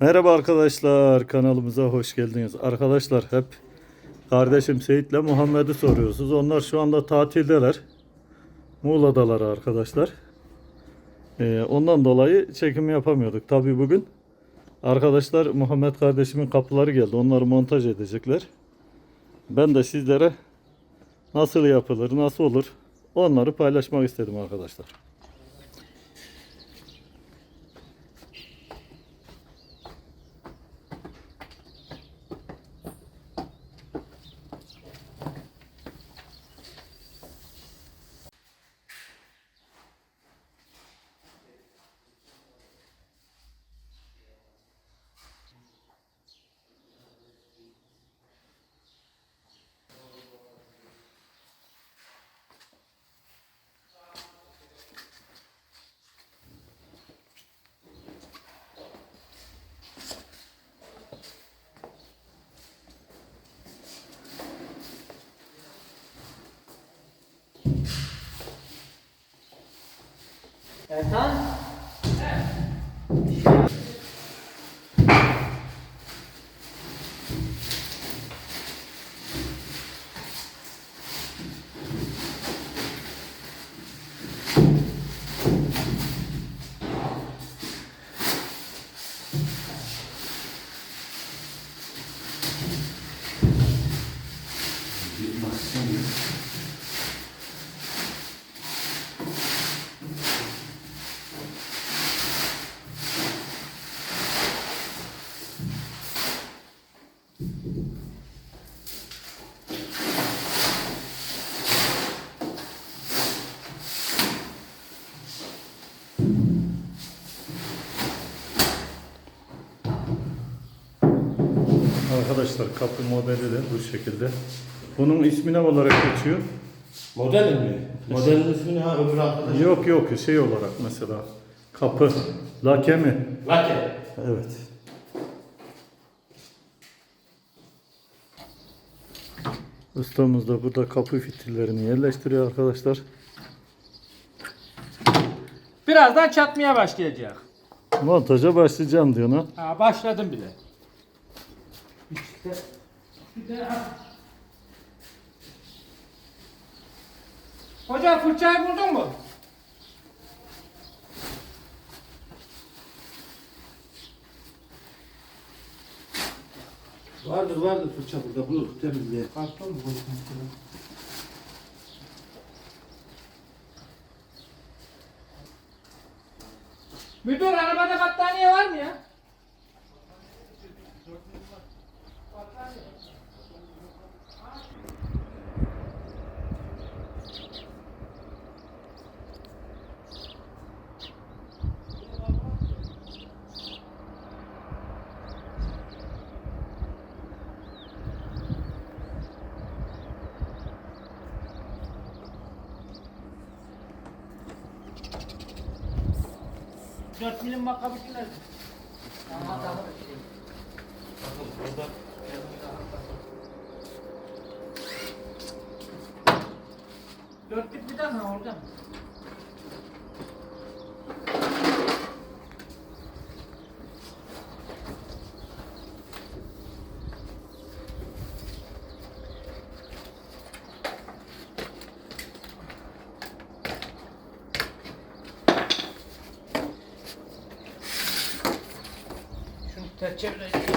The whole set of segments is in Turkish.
Merhaba arkadaşlar kanalımıza hoş geldiniz. Arkadaşlar hep kardeşim Seyit'le Muhammed'i soruyorsunuz. Onlar şu anda tatildeler. Muğla'dalar arkadaşlar. Ee, ondan dolayı çekim yapamıyorduk. Tabi bugün arkadaşlar Muhammed kardeşimin kapıları geldi. Onları montaj edecekler. Ben de sizlere nasıl yapılır, nasıl olur onları paylaşmak istedim arkadaşlar. Ertan? Arkadaşlar kapı modeli de bu şekilde. Bunun ismi ne olarak geçiyor? Model mi? Modelin ismi ne ha öbür arkadaş? Yok yok şey olarak mesela kapı lake mi? Lake. Evet. Ustamız da burada kapı fitillerini yerleştiriyor arkadaşlar. Birazdan çatmaya başlayacak. Montaja başlayacağım diyor ha. Ha başladım bile. İşte bir de ha. Hocam fırçayı buldun mu? Vardır vardır fırça burada bulur temizliğe. Karton mu buldun? Müdür arabada battaniye var mı ya? Dört milim makabuşu nerede? Tamam tamam. Dörtlük bir mı orada? Şunu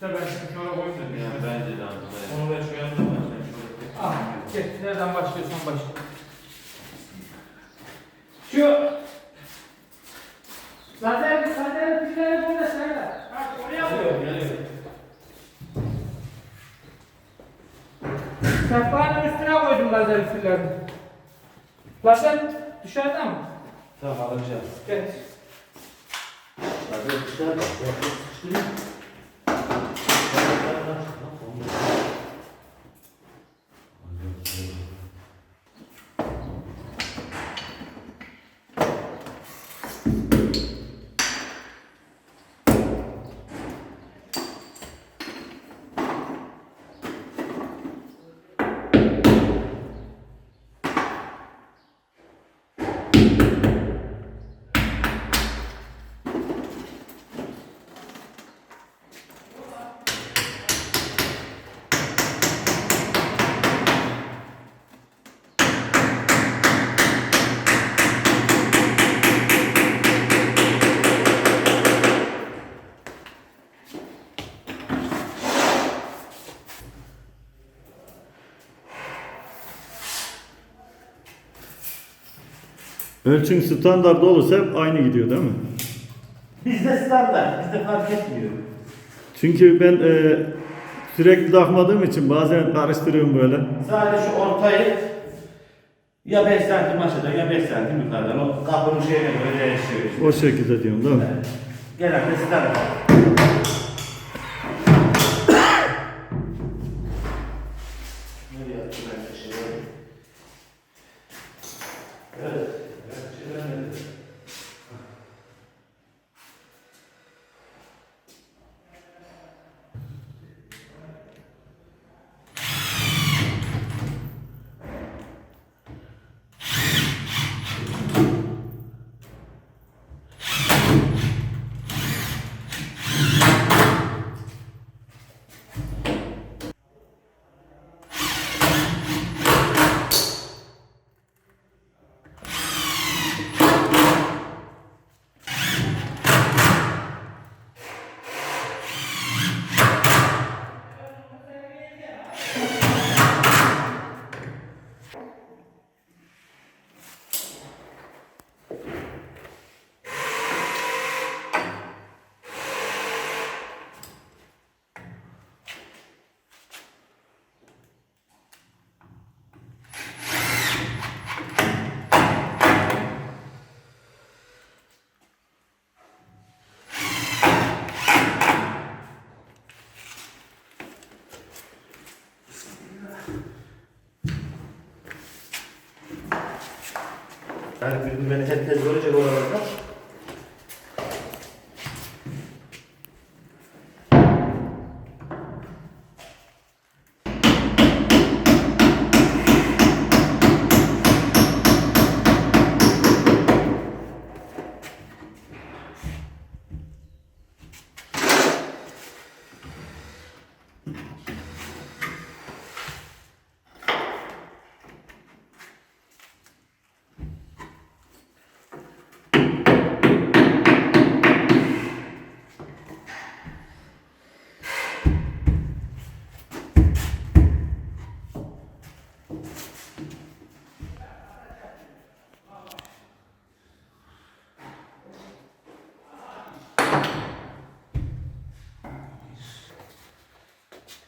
İşte ben şunu şöyle koyayım da. Ya bence de abi. Onu ver şu yanına başla. Ah, gel. Nereden başlıyorsan başla. Şu Zaten zaten pilleri burada sayılar. Bak oraya koy. Sehpanın üstüne koydum lazer pillerini. Lazer dışarıda mı? Tamam alacağız. Gel. Hadi dışarı bak. Ahora, ¿no? Ölçün standart olursa hep aynı gidiyor değil mi? Bizde standart. Bizde fark etmiyor. Çünkü ben e, sürekli takmadığım için bazen karıştırıyorum böyle. Sadece şu ortayı ya 5 santim aşağıdan ya 5 santim yukarıdan. O kapının şeyine göre değişiyor. işte. O şekilde diyorum değil mi? Genelde standart.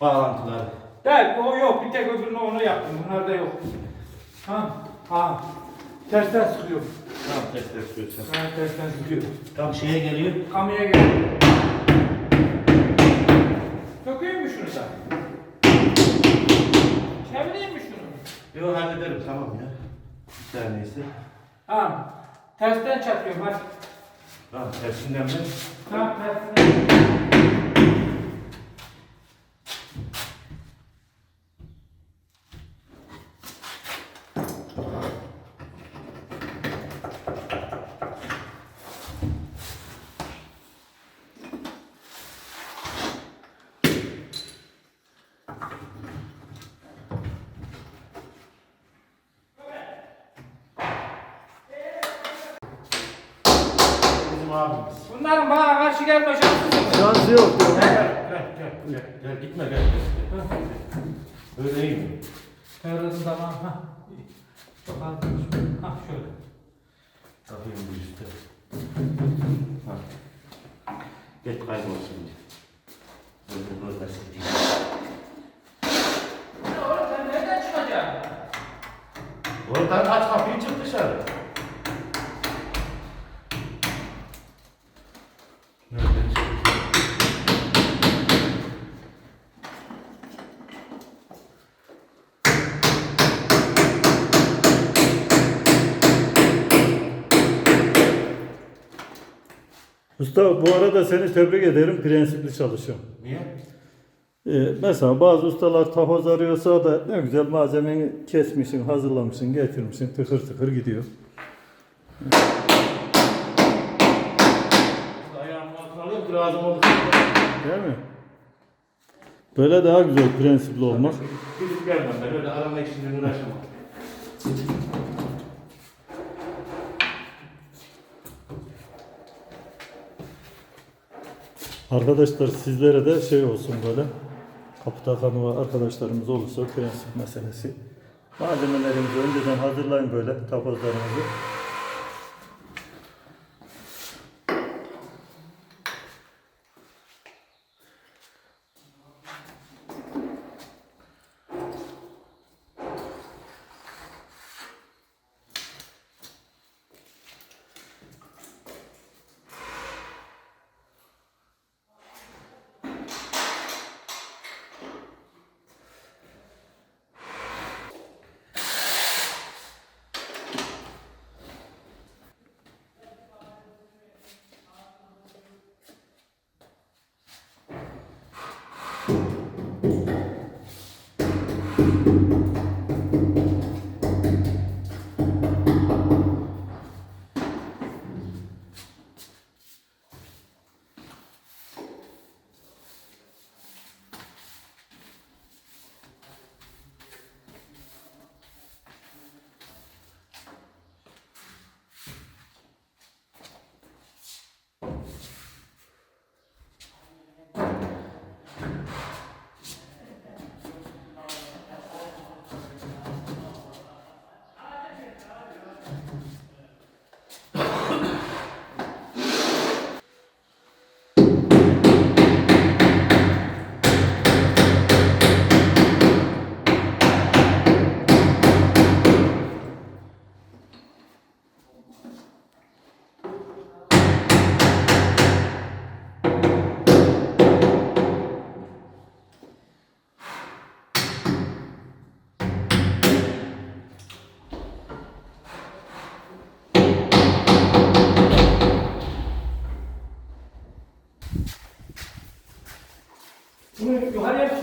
Bağlantılar. Değil, o yok. Bir tek öbürünü onu yaptım. Bunlarda yok. Tamam. Ha. Tersten sıkıyorum. Tamam test göster. Ha, tersten sıkıyorum. Tam şeye geliyor. Kamuya gel. Sökeyim mi şunu da? Çevireyim mi şunu? Yok hallederim tamam ya. Bir tanesi. Tamam. Tersten çakıyorum hadi. Tamam tersinden mi? Tamam tersten. Abimiz. Bu Bunların bana karşı gelme şansı yok. Şansı yok. Gel gel gel gel gel gitme gel. gel. Öyle iyi mi? Kırmızı tamam. Ha. Ha şöyle. Bakayım bu işte. Ha. Geç kaybolsun diye. Böyle böyle. Ya oğlum sen nereden çıkacaksın? Oradan aç kapıyı çık dışarı. Usta bu arada seni tebrik ederim. Prensipli çalışıyorsun. Niye? Ee, mesela bazı ustalar takoz arıyorsa da ne güzel malzemeni kesmişsin, hazırlamışsın, getirmişsin, tıkır tıkır gidiyor. Değil mi? Böyle daha güzel prensipli olmak. Gidip gelmem ben öyle arama işinden uğraşamam. Arkadaşlar sizlere de şey olsun böyle. Kapı takanı arkadaşlarımız olursa prensip meselesi. Malzemelerinizi önceden hazırlayın böyle takozlarınızı.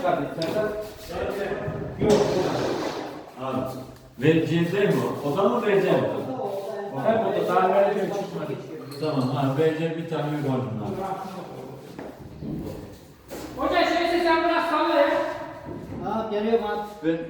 Yukarıya mı çıkardın sen? Yok. Abi, vereceğiniz değil mi o? O da mı vereceğim? Hem burada daha böyle bir çıkmadı. Tamam, abi vereceğim bir tane koydum abi. Hoca şeyse sen biraz salla ya. Ha geliyorum abi.